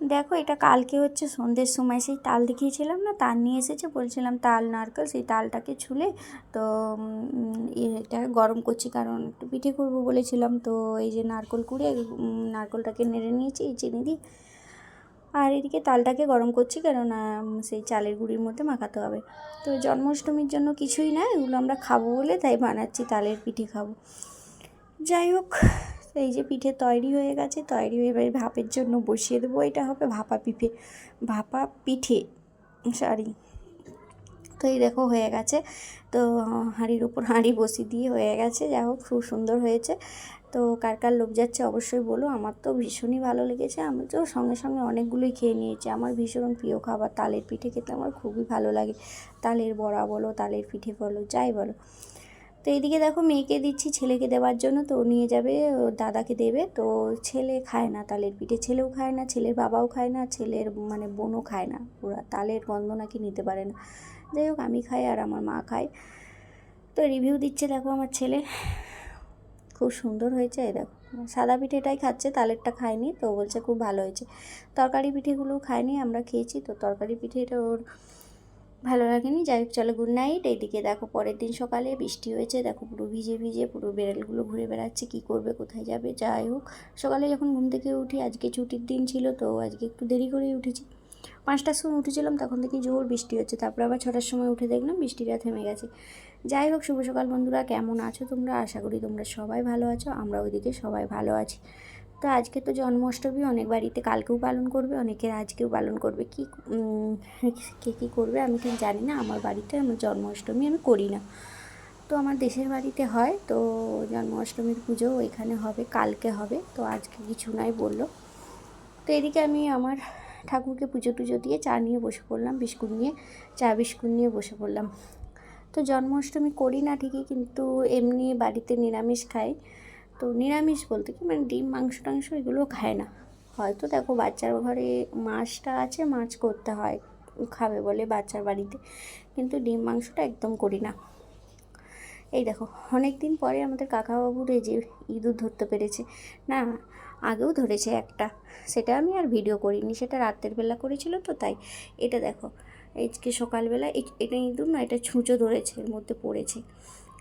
দেখো, এটা কালকে হচ্ছে সন্ধ্যের সময় সেই তাল দেখিয়েছিলাম না? তাল নিয়ে এসেছে, বলছিলাম তাল, নারকেল, সেই তালটাকে ছুলে তো এটা গরম করছি, কারণ একটু পিঠে করব বলেছিলাম। তো এই যে নারকেল কুড়ে নারকেলটাকে নেড়ে নিয়েছি, এই চিনি দিয়ে আর এদিকে তালটাকে গরম করছি কারণ সেই চালের গুঁড়ির মধ্যে মাখাতে হবে। তো জন্মাষ্টমীর জন্য কিছুই না, এগুলো আমরা খাব বলে, তাই বানাচ্ছি, তালের পিঠে খাব। যাই হোক এই যে পিঠে তৈরি হয়ে গেছে, তৈরি হয়ে এবারে ভাপের জন্য বসিয়ে দেবো। এটা হবে ভাপা পিঠে ভাপা পিঠে সরি তো এই দেখো হয়ে গেছে। তো হাঁড়ির উপর হাঁড়ি বসিয়ে দিয়ে হয়ে গেছে। যা হোক, খুব সুন্দর হয়েছে। তো কার কার লোক যাচ্ছে অবশ্যই বলো। আমার তো ভীষণই ভালো লেগেছে। আমি তো সঙ্গে সঙ্গে অনেকগুলোই খেয়ে নিয়েছি। আমার ভীষণ প্রিয় খাবার। তালের পিঠে খেতে আমার খুবই ভালো লাগে। তালের বড়া বলো, তালের পিঠে বলো, যাই বলো। তো এইদিকে দেখো মেয়েকে দিচ্ছি ছেলেকে দেওয়ার জন্য, তো নিয়ে যাবে দাদাকে দেবে। তো ছেলে খায় না তালের পিঠে। ছেলেও খায় না, ছেলের বাবাও খায় না, ছেলের মানে বোনও খায় না। ওরা তালের গন্ধ নাকি নিতে পারে না। যাই হোক, আমি খাই আর আমার মা খায়। তো রিভিউ দিচ্ছে দেখো আমার ছেলে। খুব সুন্দর হয়েছে, এই দেখো। সাদা পিঠেটাই খাচ্ছে, তালেরটা খায়নি, তো বলছে খুব ভালো হয়েছে। তরকারি পিঠেগুলোও খায়নি, আমরা খেয়েছি। তো তরকারি পিঠেটা ওর ভালো লাগেনি, যাই হোক, চলো গুড নাইট এইদিকে দেখো পরের দিন সকালে বৃষ্টি হয়েছে, দেখো পুরো ভিজে ভিজে পুরো বেড়ালগুলো ঘুরে বেড়াচ্ছে, কী করবে, কোথায় যাবে, যাই হোক। সকালে যখন ঘুম থেকে উঠি, আজকে ছুটির দিন ছিল, তো আজকে একটু দেরি করেই উঠেছি। পাঁচটার সময় উঠেছিলাম, তখন থেকে জোর বৃষ্টি হচ্ছে, তারপর আবার ছটার সময় উঠে দেখলাম বৃষ্টিটা থেমে গেছে। যাই হোক, শুভ সকাল বন্ধুরা, কেমন আছো তোমরা? আশা করি তোমরা সবাই ভালো আছো আমরা ওইদিকে সবাই ভালো আছি। তো আজকে তো জন্মাষ্টমী, অনেক বাড়িতে কালকেও পালন করবে, অনেকের আজকেও পালন করবে। কি কে কী করবে আমি ঠিক জানি না, আমার বাড়িতে আমার জন্মাষ্টমী আমি করি না। তো আমার দেশের বাড়িতে হয়, তো জন্মাষ্টমীর পুজো এখানে হবে, কালকে হবে, তো আজকে কিছু নাই বলল। তো এদিকে আমি আমার ঠাকুরকে পুজো টুজো দিয়ে চা নিয়ে বসে পড়লাম, বিস্কুট নিয়ে, চা বিস্কুট নিয়ে বসে পড়লাম। তো জন্মাষ্টমী করি না ঠিকই, কিন্তু এমনি বাড়িতে নিরামিষ খাই। তো নিরামিষ বলতে কি? মানে ডিম, মাংস টাংস এগুলো খায় না। হয়তো দেখো বাচ্চার ঘরে মাছটা আছে, মাছ করতে হয়, খাবে বলে বাচ্চার বাড়িতে। কিন্তু ডিম, মাংসটা একদম করি না। এই দেখো অনেক দিন পরে আমাদের কাকাবাবুর এই যে ইঁদুর ধরতে পেরেছে। না, আগেও ধরেছে একটা। সেটা আমি আর ভিডিও করিনি, সেটা রাতের বেলা করেছিল তো, তাই। এটা দেখো, আজকে সকালবেলা এটা ইঁদুর না, এটা ছুঁচো ধরেছে, এর মধ্যে পড়েছে।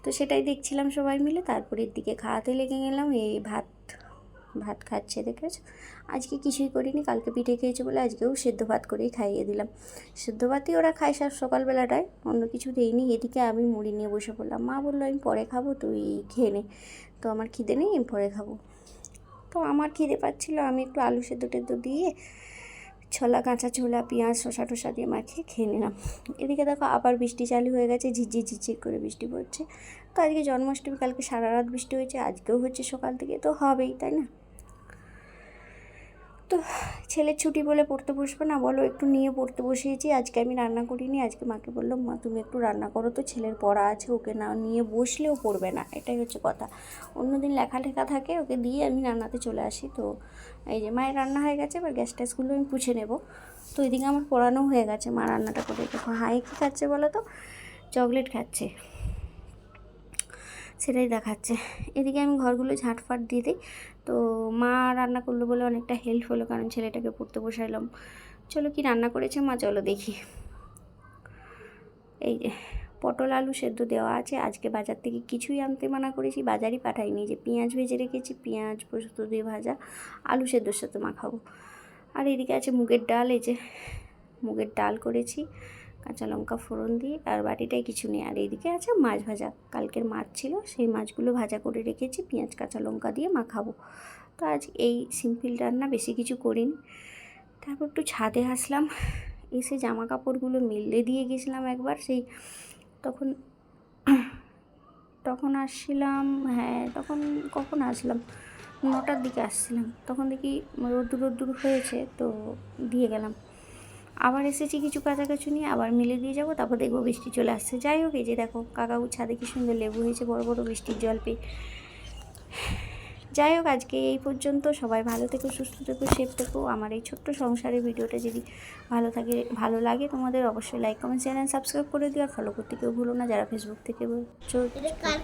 তো সেটাই দেখছিলাম সবাই মিলে। তারপরের দিকে খাওয়াতে লেগে গেলাম। এই ভাত ভাত খাচ্ছে, দেখেছ? আজকে কিছুই করিনি, কালকে পিঠে খেয়েছে বলে আজকেও সেদ্ধ ভাত করেই খাইয়ে দিলাম। সেদ্ধ ভাতই ওরা খায় সব সকালবেলাটায়, অন্য কিছু দেয়নি এদিকে আমি মুড়ি নিয়ে বসে পড়লাম। মা বলল, আমি পরে খাব, তুই খেয়ে নে। তো আমার খিদে নেই, আমি পরে খাব। তো আমার খিদে পাচ্ছিলো, আমি একটু আলু সেদ্ধ টেদ্ধ দিয়ে ছোলা, কাঁচা ছোলা, পেঁয়াজ শশা টসা দিয়ে মাখিয়ে খেয়ে নিলাম। এদিকে দেখো আবার বৃষ্টি চালু হয়ে গেছে ঝিঝি ঝিঝির করে বৃষ্টি পড়ছে। তো আজকে জন্মাষ্টমী, কালকে সারা রাত বৃষ্টি হয়েছে, আজকেও হচ্ছে সকাল থেকে, তো হবেই, তাই না? তো ছেলের ছুটি বলে পড়তে বসবে না, বলো একটু নিয়ে পড়তে বসিয়েছি, আজকে আমি রান্না করিনি, আজকে মাকে বললাম, মা, তুমি একটু রান্না করো তো, ছেলের পড়া আছে, ওকে না নিয়ে বসলেও পড়বে না। এটাই হচ্ছে কথা। অন্যদিন লেখা লেখা থাকে, ওকে দিয়ে আমি রান্নাতে চলে আসি। তো এই যে মায়ের রান্না হয়ে গেছে, এবার গ্যাস ট্যাসগুলো আমি পুছে নেব। তো এদিকে আমার পড়ানো হয়ে গেছে, মা রান্নাটা করে দেখো। হাই কী খাচ্ছে বলো তো? চকলেট খাচ্ছে। সেটাই দেখাচ্ছে। এদিকে আমি ঘরগুলো ঝাঁটফাট দিয়ে দিই। তো মা রান্না করল বলে অনেকটা হেল্প হলো, কারণ ছেলেটাকে পড়তে বসাইলাম। চলো কি রান্না করেছে মা, চলো দেখি। এই যে, পটল আলু সেদ্ধ দেওয়া আছে। আজকে বাজার থেকে কিছুই আনতে মানা করেছি, বাজারই পাঠাইনি। যে পেঁয়াজ ভেজে রেখেছি, পেঁয়াজ, পোস্ত দিয়ে ভাজা, আলু সেদ্ধর সাথে মাখাবো আর এদিকে আছে মুগের ডাল, এই যে মুগের ডাল করেছি। কাঁচা লঙ্কা ফোড়ন দিয়ে আর বাটিটায় কিছু নেই। আর এইদিকে আছে মাছ ভাজা। কালকের মাছ ছিল, সেই মাছগুলো ভাজা করে রেখেছি, পেঁয়াজ, কাঁচা লঙ্কা দিয়ে মাখাবো। তো আজ এই সিম্পল রান্না, বেশি কিছু করিনি। তারপর একটু ছাদে আসলাম, এসে জামা কাপড়গুলো মিললে দিয়ে গেছিলাম একবার, সেই তখন তখন আসছিলাম হ্যাঁ তখন কখন আসলাম? নটার দিকে আসছিলাম। তখন দেখি রোদ্দুর রোদ্দুর হয়েছে, তো দিয়ে গেলাম। আবার এসেছি কিছু কাছাকাছি নিয়ে আবার মিলে দিয়ে যাব তারপর দেখব বৃষ্টি চলে আসছে। যাই হোক এই যে দেখো কাকাবু ছাদে কি সুন্দর লেবু হয়েছে বড় বড় বৃষ্টির জল পেয়ে। যাই হোক আজকে এই পর্যন্ত। সবাই ভালো থেকো সুস্থ থেকো সেফ থেকো। আমার এই ছোট্ট সংসারের ভিডিওটা যদি ভালো থাকে ভালো লাগে তোমাদের অবশ্যই লাইক কমেন্ট চ্যানেল সাবস্ক্রাইব করে দিও। আর ফলো করতে কেউ ভুলো না যারা ফেসবুক থেকে বলছো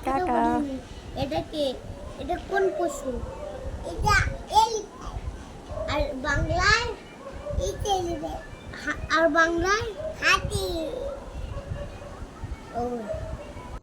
টাটা। বলিনি এটা কে? এটা কোন পশু? এটা আর বাংলায় চেয়ে নেবে হা- আর বাংলায় হাতি। ও।